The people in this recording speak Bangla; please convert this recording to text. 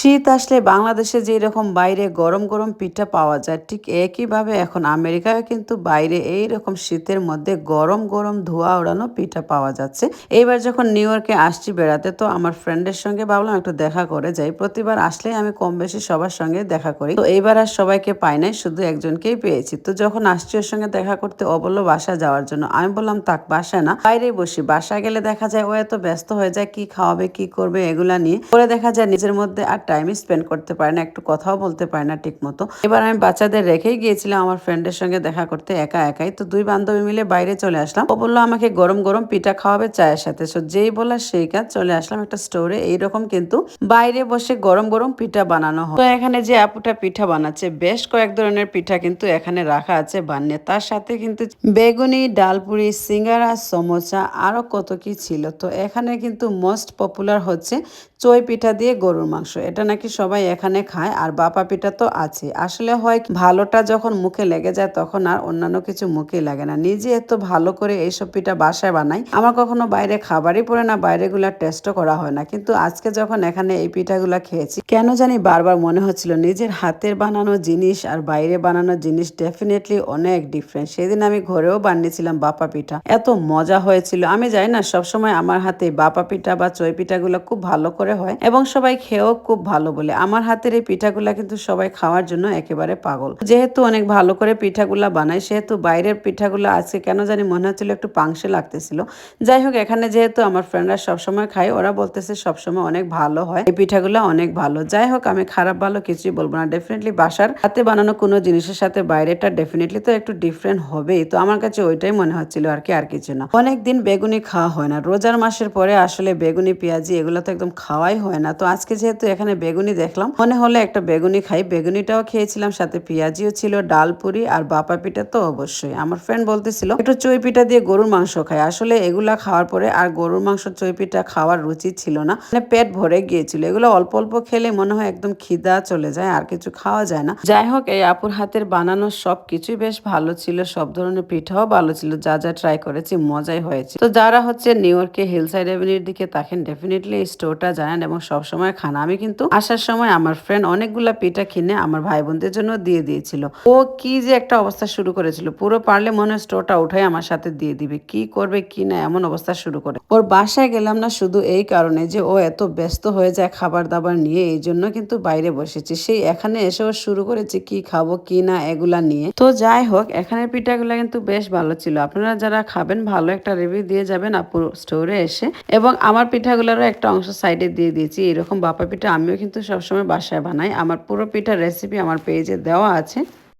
শীত আসলে বাংলাদেশে যে রকম বাইরে গরম গরম পিঠা পাওয়া যায়, ঠিক একইভাবে এখন আমেরিকায় কিন্তু বাইরে এই রকম শীতের মধ্যে গরম গরম ধোয়া ওড়ানো পিঠা পাওয়া যাচ্ছে। এইবার যখন নিউ ইয়র্কে আসছি বেড়াতে, তো আমার ফ্রেন্ডের সঙ্গে ভাবলাম একটু দেখা করে যাই। প্রতিবার আসলেই আমি কম বেশি সবার সঙ্গে দেখা করি। তো এইবার আর সবাইকে পাই নাই, শুধু একজনকেই পেয়েছি। তো যখন আসছি ওর সঙ্গে দেখা করতে, ও বলল বাসা যাওয়ার জন্য। আমি বললাম তাক বাসায় না, বাইরেই বসি। বাসা গেলে দেখা যায় ও এত ব্যস্ত হয়ে যায়, কি খাওয়াবে, কি করবে, এগুলা নিয়ে। পরে দেখা যায় নিজের মধ্যে আর টাইম স্পেন্ড করতে পারে না, একটু কথাও বলতে পারে না ঠিক মতো এবার আমি বাচ্চাদের রেখেই গিয়েছিলাম আমার ফ্রেন্ডের সঙ্গে দেখা করতে একা একাই। তো দুই বান্ধবী মিলে বাইরে চলে আসলাম। ও বলল, আমাকে গরম গরম পিঠা খাওয়াবে চায়ের সাথে। সো যেই বলা সেই কাজ চলে আসলাম একটা স্টোরে এইরকম কিন্তু বাইরে বসে গরম গরম পিঠা বানানো হয়। তো এখানে যে আপুটা পিঠা বানাচ্ছে, বেশ কয়েক ধরনের পিঠা কিন্তু এখানে রাখা আছে বানিয়ে। তার সাথে কিন্তু বেগুনি, ডালপুরি, সিঙ্গারা, সমোসা, আরও কত কি ছিল। তো এখানে কিন্তু মোস্ট পপুলার হচ্ছে চই পিঠা দিয়ে গরুর মাংস। এটা নাকি সবাই এখানে খায় আর বাপা পিঠা তো আছে। আসলে হয় ভালোটা যখন মুখে লেগে যায় তখন আর অন্যান্য কিছু মুখে লাগে না। নিজে এত ভালো করে এইসব পিঠা বাসায় বানাই, আমার কখনো বাইরে খাবারই পড়ে না বাইরেগুলা টেস্টও করা হয় না। কিন্তু আজকে যখন এখানে এই পিঠাগুলা খেয়েছি, কেন জানি বারবার মনে হচ্ছিল নিজের হাতের বানানো জিনিস আর বাইরে বানানো জিনিস ডেফিনেটলি অনেক ডিফারেন্ট সেদিন আমি ঘরেও বানিয়েছিলাম বাপা পিঠা। এত মজা হয়েছিল। আমি জানি না, সবসময় আমার হাতে বাপা পিঠা বা চই পিঠাগুলো খুব ভালো করে হয় এবং সবাই খেয়েও খুব ভালো বলে। আমার হাতের এই পিঠাগুলা কিন্তু সবাই খাওয়ার জন্য একেবারে পাগল। যেহেতু অনেক ভালো করে পিঠাগুলা বানাই সেহেতু বাইরের পিঠাগুলো আজকে কেন জানি মনে হচ্ছিল একটু পাংশে লাগতেছিল। যাই হোক, এখানে যেহেতু আমার ফ্রেন্ডরা সবসময় খায়, ওরা বলতেছে সবসময় অনেক ভালো হয়। এই পিঠাগুলো অনেক ভালো। যাই হোক, আমি খারাপ ভালো কিছুই বলব না। ডেফিনেটলি বাসার হাতে বানানো কোনো জিনিসের সাথে বাইরেটা ডেফিনেটলি তো একটু ডিফারেন্ট হবেই। তো আমার কাছে ওইটাই মনে হচ্ছিল আর কি, আর কিছু না। অনেক দিন বেগুনি খাওয়া হয় না। রোজার মাসের পরে আসলে বেগুনি, পেঁয়াজি এগুলো তো একদম খাওয়াই হয় না। তো আজকে যেহেতু এখানে বেগুনি দেখলাম। মনে হলে একটা বেগুনি খাই। বেগুনিটাও খেয়েছিলাম, সাথে পেঁয়াজিও ছিল, ডাল পুরি আর বাপা পিঠা তো অবশ্যই। আমার ফ্রেন্ড বলতেছিল, একটু চই পিঠা দিয়ে গরুর মাংস খাই। আসলে এগুলা খাওয়ার পরে আর গরুর মাংস, চই পিঠা খাওয়ার রুচি ছিল না। মানে পেট ভরে গিয়েছিল। এগুলো অল্প অল্প খেলে মনে হয় একদম খিদা চলে যায়, আর কিছু খাওয়া যায় না। যাই হোক, এই আপুর হাতের বানানো সব কিছুই বেশ ভালো ছিল। সব ধরনের পিঠাও ভালো ছিল। যা যা ট্রাই করেছি, মজাই হয়েছে। তো যারা হচ্ছে নিউ ইয়র্কে হিল সাইড এভিনির দিকে তাকেন ডেফিনেটলি স্টোরটা জানেন এবং সবসময় খান। আমি কিন্তু আসার সময় আমার ফ্রেন্ড অনেকগুলা পিঠা কিনে আমার ভাই বোনদের জন্য দিয়ে দিয়েছিল। ও কি যে একটা অবস্থা শুরু করেছিল। পুরো পারলে মনে হয় স্টোরটা উঠাই আমার সাথে দিয়ে দিবে। কি করবে, কি না, এমন অবস্থা শুরু করে। ওর বাসায় গেলাম না শুধু এই কারণে যে ও এত ব্যস্ত হয়ে যায় খাবার দাবার নিয়ে, এই জন্য কিন্তু বাইরে বসেছে। সেই এখানে এসে ও শুরু করেছে কি খাব, কি না, এগুলা নিয়ে। তো যাই হোক, এখানের পিঠাগুলো কিন্তু বেশ ভালো ছিল। আপনারা যারা খাবেন, ভালো একটা রিভিউ দিয়ে যাবেন আপু স্টোরে এসে। এবং আমার পিঠাগুলোরও একটা অংশ সাইডে দিয়ে দিয়েছি। এরকম বাপা পিঠা আমিও কিন্তু সবসময় বাসায় বানাই। আমার পুরো পিঠার রেসিপি আমার পেজে দেওয়া আছে।